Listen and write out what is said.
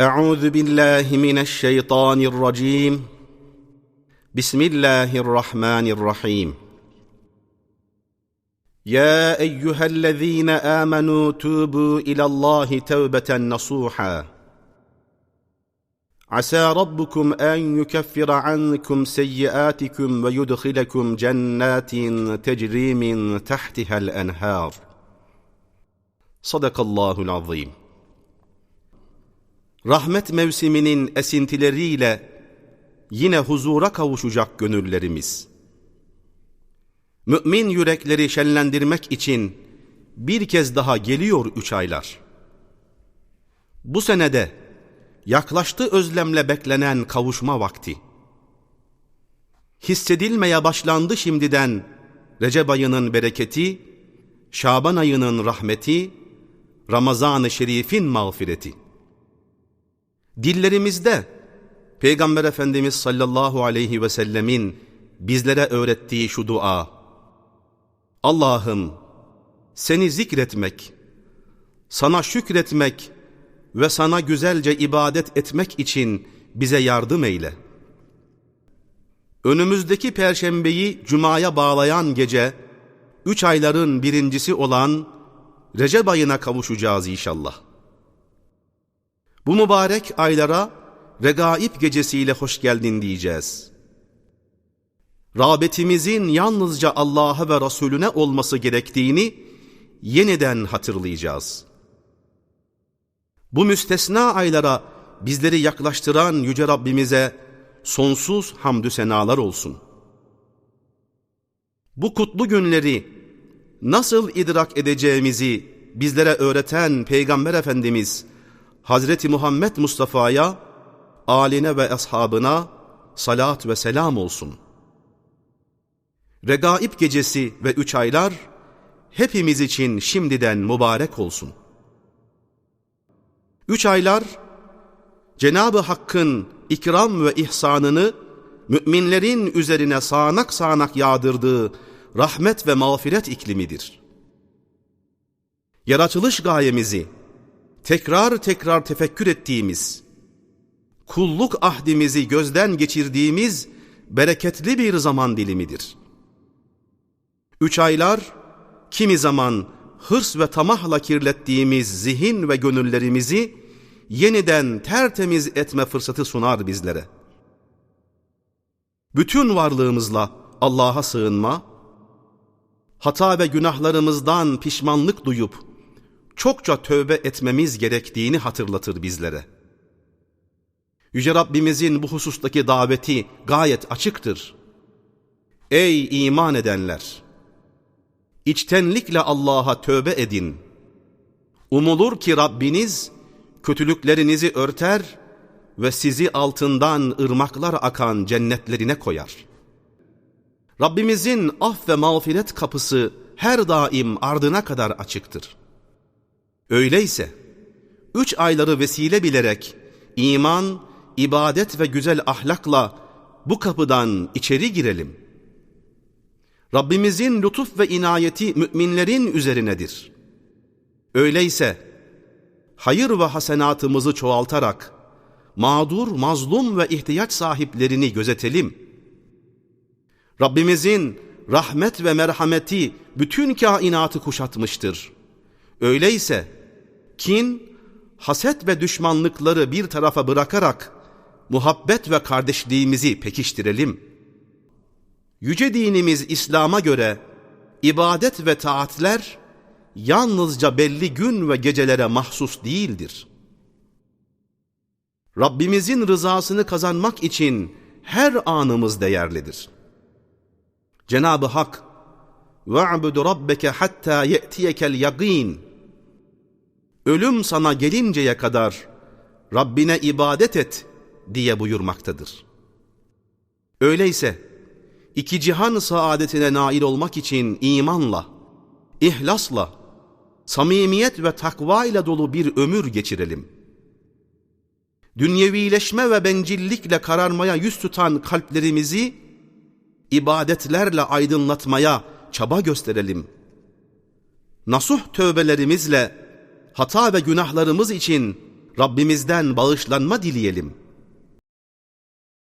أعوذ بالله من الشيطان الرجيم. بسم الله الرحمن الرحيم. يا أيها الذين آمنوا توبوا إلى الله توبة نصوحا. عسى ربكم أن يكفر عنكم سيئاتكم ويدخلكم جنات تجري من تحتها الأنهار. صدق الله العظيم. Rahmet mevsiminin esintileriyle yine huzura kavuşacak gönüllerimiz. Mümin yürekleri şenlendirmek için bir kez daha geliyor üç aylar. Bu senede yaklaştı özlemle beklenen kavuşma vakti. Hissedilmeye başlandı şimdiden Recep ayının bereketi, Şaban ayının rahmeti, Ramazan-ı Şerif'in mağfireti. Dillerimizde Peygamber Efendimiz sallallahu aleyhi ve sellemin bizlere öğrettiği şu dua. Allah'ım seni zikretmek, sana şükretmek ve sana güzelce ibadet etmek için bize yardım eyle. Önümüzdeki perşembeyi cumaya bağlayan gece, üç ayların birincisi olan Recep ayına kavuşacağız inşallah. Bu mübarek aylara Regaib gecesiyle hoş geldin diyeceğiz. Rağbetimizin yalnızca Allah'a ve Resulüne olması gerektiğini yeniden hatırlayacağız. Bu müstesna aylara bizleri yaklaştıran Yüce Rabbimize sonsuz hamdü senalar olsun. Bu kutlu günleri nasıl idrak edeceğimizi bizlere öğreten Peygamber Efendimiz Hazreti Muhammed Mustafa'ya, aline ve ashabına salat ve selam olsun. Regaib gecesi ve üç aylar hepimiz için şimdiden mübarek olsun. Üç aylar Cenab-ı Hakk'ın ikram ve ihsanını müminlerin üzerine sağanak sağanak yağdırdığı rahmet ve mağfiret iklimidir. Yaratılış gayemizi tekrar tekrar tefekkür ettiğimiz, kulluk ahdimizi gözden geçirdiğimiz bereketli bir zaman dilimidir. Üç aylar, kimi zaman hırs ve tamahla kirlettiğimiz zihin ve gönüllerimizi yeniden tertemiz etme fırsatı sunar bizlere. Bütün varlığımızla Allah'a sığınma, hata ve günahlarımızdan pişmanlık duyup çokça tövbe etmemiz gerektiğini hatırlatır bizlere. Yüce Rabbimizin bu husustaki daveti gayet açıktır. Ey iman edenler! İçtenlikle Allah'a tövbe edin. Umulur ki Rabbiniz kötülüklerinizi örter ve sizi altından ırmaklar akan cennetlerine koyar. Rabbimizin af ve mağfiret kapısı her daim ardına kadar açıktır. Öyleyse üç ayları vesile bilerek iman, ibadet ve güzel ahlakla bu kapıdan içeri girelim. Rabbimizin lütuf ve inayeti müminlerin üzerinedir. Öyleyse hayır ve hasenatımızı çoğaltarak mağdur, mazlum ve ihtiyaç sahiplerini gözetelim. Rabbimizin rahmet ve merhameti bütün kainatı kuşatmıştır. Öyleyse kin, haset ve düşmanlıkları bir tarafa bırakarak muhabbet ve kardeşliğimizi pekiştirelim. Yüce dinimiz İslam'a göre ibadet ve taatler yalnızca belli gün ve gecelere mahsus değildir. Rabbimizin rızasını kazanmak için her anımız değerlidir. Cenab-ı Hak وَاعْبُدُ رَبَّكَ حَتَّى يَأْتِيَكَ الْيَقِينَ ölüm sana gelinceye kadar Rabbine ibadet et diye buyurmaktadır. Öyleyse iki cihan saadetine nail olmak için imanla, ihlasla, samimiyet ve takva ile dolu bir ömür geçirelim. Dünyevileşme ve bencillikle kararmaya yüz tutan kalplerimizi ibadetlerle aydınlatmaya çaba gösterelim. Nasuh tövbelerimizle hata ve günahlarımız için Rabbimizden bağışlanma dileyelim.